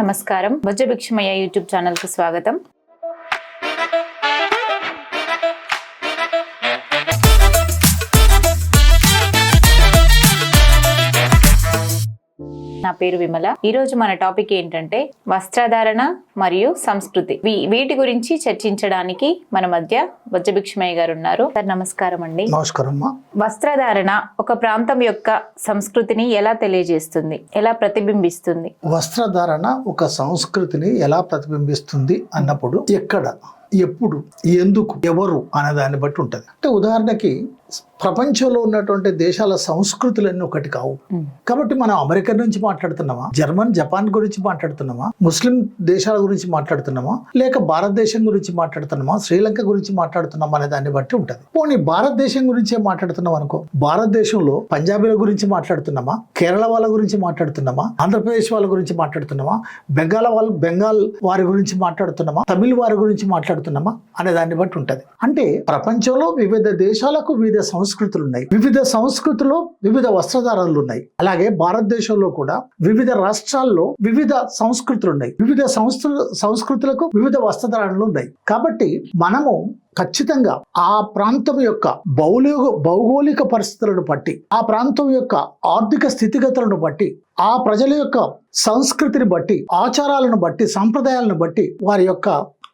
నమస్కారం. బొజ్జ భిక్షమయ్య యూట్యూబ్ ఛానల్కి స్వాగతం. నా పేరు విమల. ఈ రోజు మన టాపిక్ ఏంటంటే వస్త్రధారణ మరియు సంస్కృతి. వీ- వీటి గురించి చర్చించడానికి మన మధ్య బొజ్జ భిక్షమయ్య గారు ఉన్నారు. సార్ నమస్కారం అండి. నమస్కారం వస్త్రధారణ ఒక ప్రాంతం యొక్క సంస్కృతిని ఎలా తెలియజేస్తుంది? ఎలా ప్రతిబింబిస్తుంది? వస్త్రధారణ ఒక సంస్కృతిని ఎలా ప్రతిబింబిస్తుంది అన్నప్పుడు ఎక్కడ ఎప్పుడు ఎందుకు ఎవరు అనే దాన్ని బట్టి ఉంటుంది. అంటే ఉదాహరణకి ప్రపంచంలో ఉన్నటువంటి దేశాల సంస్కృతులన్నీ ఒకటి కావు. కాబట్టి మనం అమెరికా నుంచి మాట్లాడుతున్నామా? జర్మన్ జపాన్ గురించి మాట్లాడుతున్నామా? ముస్లిం దేశాల గురించి మాట్లాడుతున్నామా? లేక భారతదేశం గురించి మాట్లాడుతున్నామా? శ్రీలంక గురించి మాట్లాడుతున్నామా అనే దాన్ని బట్టి ఉంటుంది. పోనీ భారతదేశం గురించే మాట్లాడుతున్నాం అనుకో భారతదేశంలో పంజాబీల గురించి మాట్లాడుతున్నామా? కేరళ వాళ్ళ గురించి మాట్లాడుతున్నామా? ఆంధ్రప్రదేశ్ వాళ్ళ గురించి మాట్లాడుతున్నామా? బెంగాల్ వాళ్ళ బెంగాల్ వారి గురించి మాట్లాడుతున్నామా? తమిళ వారి గురించి మాట్లాడుతున్నామా? అనే దాన్ని బట్టి ఉంటుంది. అంటే ప్రపంచంలో వివిధ దేశాలకు వివిధ సంస్కృతులు ఉన్నాయి వివిధ సంస్కృతులు వివిధ వస్త్రధారణలు ఉన్నాయి అలాగే భారతదేశంలో కూడా వివిధ రాష్ట్రాల్లో వివిధ సంస్కృతులు ఉన్నాయి వివిధ సంస్కృ సంస్కృతులకు వివిధ వస్త్రధారణలు ఉన్నాయి కాబట్టి మనము ఖచ్చితంగా ఆ ప్రాంతం యొక్క భౌలిక భౌగోళిక పరిస్థితులను బట్టి ఆ ప్రాంతం యొక్క ఆర్థిక స్థితిగతులను బట్టి ఆ ప్రజల యొక్క సంస్కృతిని బట్టి ఆచారాలను బట్టి సంప్రదాయాలను బట్టి వారి యొక్క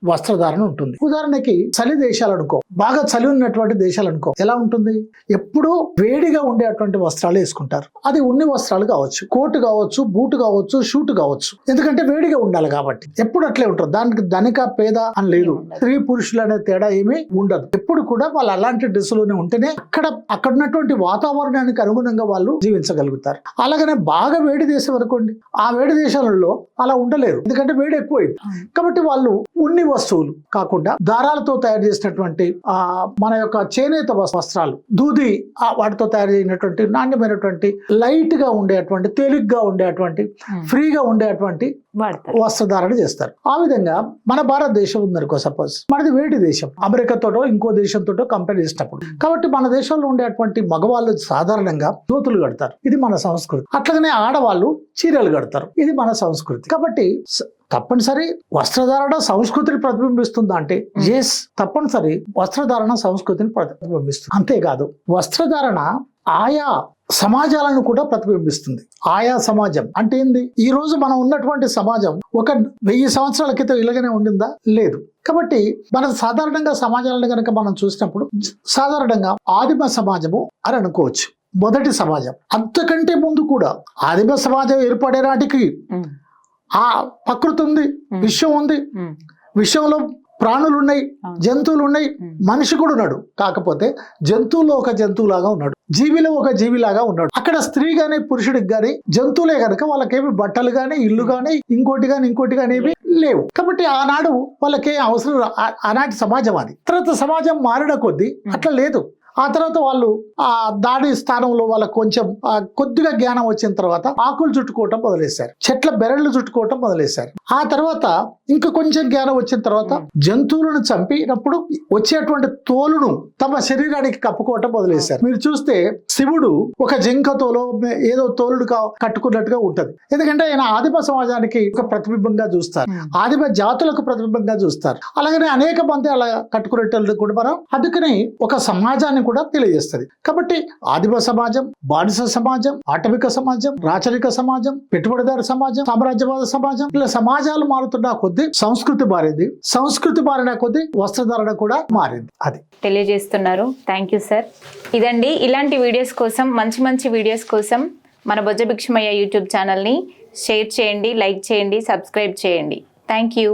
వస్త్రధారణ ఉంటుంది. ఉదాహరణకి చలి దేశాలు అనుకో బాగా చలి ఉన్నటువంటి దేశాలు అనుకో ఎలా ఉంటుంది? ఎప్పుడూ వేడిగా ఉండేటువంటి వస్త్రాలు వేసుకుంటారు. అది ఉన్ని వస్త్రాలు కావచ్చు కోటు కావచ్చు బూటు కావచ్చు షూట్ కావచ్చు. ఎందుకంటే వేడిగా ఉండాలి కాబట్టి. ఎప్పుడు అట్లే ఉంటారు దానికి ధనిక పేద అని లేదు. స్త్రీ పురుషులు అనే తేడా ఏమీ ఉండదు. ఎప్పుడు కూడా వాళ్ళు అలాంటి డ్రెస్సులోనే ఉంటేనే అక్కడ అక్కడ ఉన్నటువంటి వాతావరణానికి అనుగుణంగా వాళ్ళు జీవించగలుగుతారు. అలాగనే బాగా వేడి దేశం అనుకోండి. ఆ వేడి దేశాలలో అలా ఉండలేరు. ఎందుకంటే వేడి ఎక్కువైంది. కాబట్టి వాళ్ళు ఉన్ని వస్తువులు కాకుండా దారాలతో తయారు చేసినటువంటి ఆ మన యొక్క చేనేత వస్- వస్త్రాలు దూది ఆ వాటితో తయారు చేసినటువంటి నాణ్యమైనటువంటి లైట్గా ఉండేటువంటి తేలిగ్గా ఉండేటువంటి ఫ్రీగా ఉండేటువంటి వస్త్రధారణ చేస్తారు. ఆ విధంగా మన భారతదేశం ఉందనుకో సపోజ్. మనది వేటి దేశం. అమెరికాతోటో ఇంకో దేశంతోటో కంపేర్ చేసినప్పుడు. కాబట్టి మన దేశంలో ఉండేటువంటి మగవాళ్ళు సాధారణంగా దోతులు కడతారు. ఇది మన సంస్కృతి. అట్లాగనే ఆడవాళ్ళు చీరలు కడతారు. ఇది మన సంస్కృతి. కాబట్టి తప్పనిసరి వస్త్రధారణ సంస్కృతిని ప్రతిబింబిస్తుందా అంటే ఎస్ తప్పనిసరి వస్త్రధారణ సంస్కృతిని ప్రతిబింబిస్తుంది. అంతేకాదు వస్త్రధారణ ఆయా సమాజాలను కూడా ప్రతిబింబిస్తుంది. ఆయా సమాజం అంటే ఏంది? ఈ రోజు మనం ఉన్నటువంటి సమాజం ఒక వెయ్యి సంవత్సరాల క్రితం ఇలాగనే ఉండిందా? లేదు. కాబట్టి మనం సాధారణంగా సమాజాలను కనుక మనం చూసినప్పుడు సాధారణంగా ఆదిమ సమాజము అని అనుకోవచ్చు. మొదటి సమాజం. అంతకంటే ముందు కూడా ఆదిమ సమాజం ఏర్పడే నాటికి ఆ ప్రకృతి ఉంది విశ్వం ఉంది. విశ్వంలో ప్రాణులు ఉన్నాయి. జంతువులు ఉన్నాయి మనిషి కూడా ఉన్నాడు. కాకపోతే జంతువులో ఒక జంతువులాగా ఉన్నాడు. జీవిలో ఒక జీవిలాగా ఉన్నాడు. అక్కడ స్త్రీ గాని పురుషుడికి గాని జంతువులే కనుక వాళ్ళకేమి బట్టలు గాని ఇల్లు గాని ఇంకోటి గాని ఇంకోటి గాని ఏమి లేవు. కాబట్టి ఆనాడు వాళ్ళకి అవసరం ఆనాటి సమాజం అది. తర్వాత సమాజం మారిన కొద్దీ అట్లా లేదు. ఆ తర్వాత వాళ్ళు ఆ దాడి స్థానంలో వాళ్ళకి కొంచెం కొద్దిగా జ్ఞానం వచ్చిన తర్వాత ఆకులు చుట్టుకోవటం మొదలేశారు చెట్ల బెరళ్ళు చుట్టుకోవటం మొదలేశారు ఆ తర్వాత ఇంకా కొంచెం జ్ఞానం వచ్చిన తర్వాత జంతువులను చంపినప్పుడు వచ్చేటువంటి తోలును తమ శరీరానికి కప్పుకోవటం మొదలేశారు మీరు చూస్తే శివుడు ఒక జింకతోలో ఏదో తోలుడు కట్టుకున్నట్టుగా ఉంటది. ఎందుకంటే ఆయన ఆదిమ సమాజానికి ఒక ప్రతిబింబంగా చూస్తారు. ఆదిమ జాతులకు ప్రతిబింబంగా చూస్తారు. అలాగనే అనేక మంది అలా కట్టుకునేటోళ్ళు కూడా మనం అందుకని ఒక సమాజాన్ని కూడా తెలియజేస్తుంది. కాబట్టి ఆదిమ సమాజం బానిస సమాజం ఆటవిక సమాజం రాచరిక సమాజం పెట్టుబడిదారు సమాజం సామ్రాజ్యవాద సమాజం ఇలా సమాజాలు మారుతున్న కొద్దీ సంస్కృతి మారింది. సంస్కృతి మారిన కొద్దీ వస్త్రధారణ కూడా మారింది. అది. తెలియజేస్తున్నారు. థ్యాంక్ యూ సార్ ఇదండి ఇలాంటి వీడియోస్ కోసం మంచి మంచి వీడియోస్ కోసం మన బొజ్జ భిక్షమయ్య యూట్యూబ్ ఛానల్ని షేర్ చేయండి లైక్ చేయండి సబ్స్క్రైబ్ చేయండి. Thank you